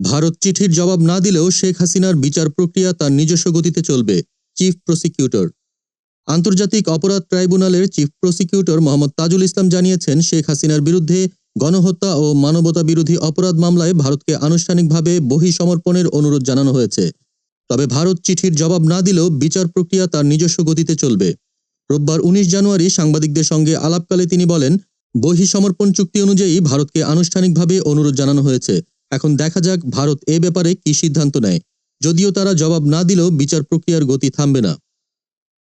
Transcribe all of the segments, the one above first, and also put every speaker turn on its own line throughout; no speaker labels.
ভারত চিঠির জবাব না দিলেও শেখ হাসিনার বিচার প্রক্রিয়া তার নিজস্ব গতিতে চলবে, চিফ প্রসিকিউটর। আন্তর্জাতিক অপরাধ ট্রাইব্যুনালের চিফ প্রসিকিউটর মোহাম্মদ তাজুল ইসলাম জানিয়েছেন, শেখ হাসিনার বিরুদ্ধে গণহত্যা ও মানবতা বিরোধী অপরাধ মামলায় ভারতকে আনুষ্ঠানিকভাবে বহিসমর্পণের অনুরোধ জানানো হয়েছে। তবে ভারত চিঠির জবাব না দিলেও বিচার প্রক্রিয়া তার নিজস্ব গতিতে চলবে। রোববার উনিশ জানুয়ারি সাংবাদিকদের সঙ্গে আলাপকালে তিনি বলেন, বহিসমর্পণ চুক্তি অনুযায়ী ভারতকে আনুষ্ঠানিকভাবে অনুরোধ জানানো হয়েছে। এখন দেখা যাক ভারত এ ব্যাপারে কি সিদ্ধান্ত নেয়। যদিও তারা জবাব না দিলেও বিচার প্রক্রিয়ার গতি থামবে না।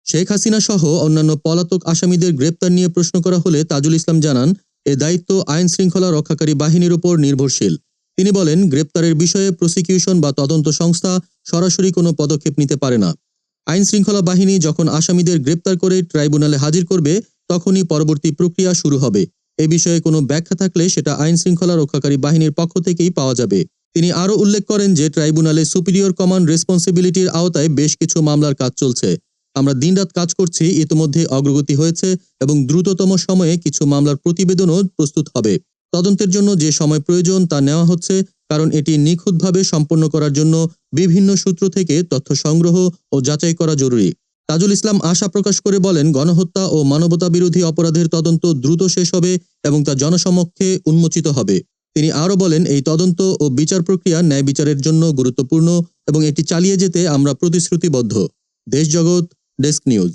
শেখ হাসিনা সহ অন্যান্য পলাতক আসামিদের গ্রেপ্তার নিয়ে প্রশ্ন করা হলে তাজুল ইসলাম জানান, এ দায়িত্ব আইন শৃঙ্খলা রক্ষাকারী বাহিনীর উপর নির্ভরশীল। তিনি বলেন, গ্রেপ্তারের বিষয়ে প্রসিকিউশন বা তদন্ত সংস্থা সরাসরি কোনো পদক্ষেপ নিতে পারে না। আইন শৃঙ্খলা বাহিনী যখন আসামিদের গ্রেপ্তার করে ট্রাইব্যুনালে হাজির করবে, তখনই পরবর্তী প্রক্রিয়া শুরু হবে। এ বিষয়ে কোনো ব্যাখ্যা থাকলে সেটা আইন শৃঙ্খলা রক্ষাকারী বাহিনীর পক্ষ থেকেই পাওয়া যাবে। তিনি আরও উল্লেখ করেন যে, ট্রাইব্যুনালে সুপিরিয়র কমান্ড রেসপন্সিবিলিটির আওতায় বেশ কিছু মামলার কাজ চলছে। আমরা দিনরাত কাজ করছি ইতোমধ্যে অগ্রগতি হয়েছে এবং দ্রুততম সময়ে কিছু মামলার প্রতিবেদনও প্রস্তুত হবে। তদন্তের জন্য যে সময় প্রয়োজন তা নেওয়া হচ্ছে, কারণ এটি নিখুঁতভাবে সম্পন্ন করার জন্য বিভিন্ন সূত্র থেকে তথ্য সংগ্রহ ও যাচাই করা জরুরি। তাজুল ইসলাম আশা প্রকাশ করে বলেন, গণহত্যা ও মানবতা বিরোধী অপরাধের তদন্ত দ্রুত শেষ হবে এবং তা জনসমক্ষে উন্মোচিত হবে। তিনি আরও বলেন, এই তদন্ত ও বিচার প্রক্রিয়া ন্যায় বিচারের জন্য গুরুত্বপূর্ণ এবং এটি চালিয়ে যেতে আমরা প্রতিশ্রুতিবদ্ধ। Deshjagat desk news.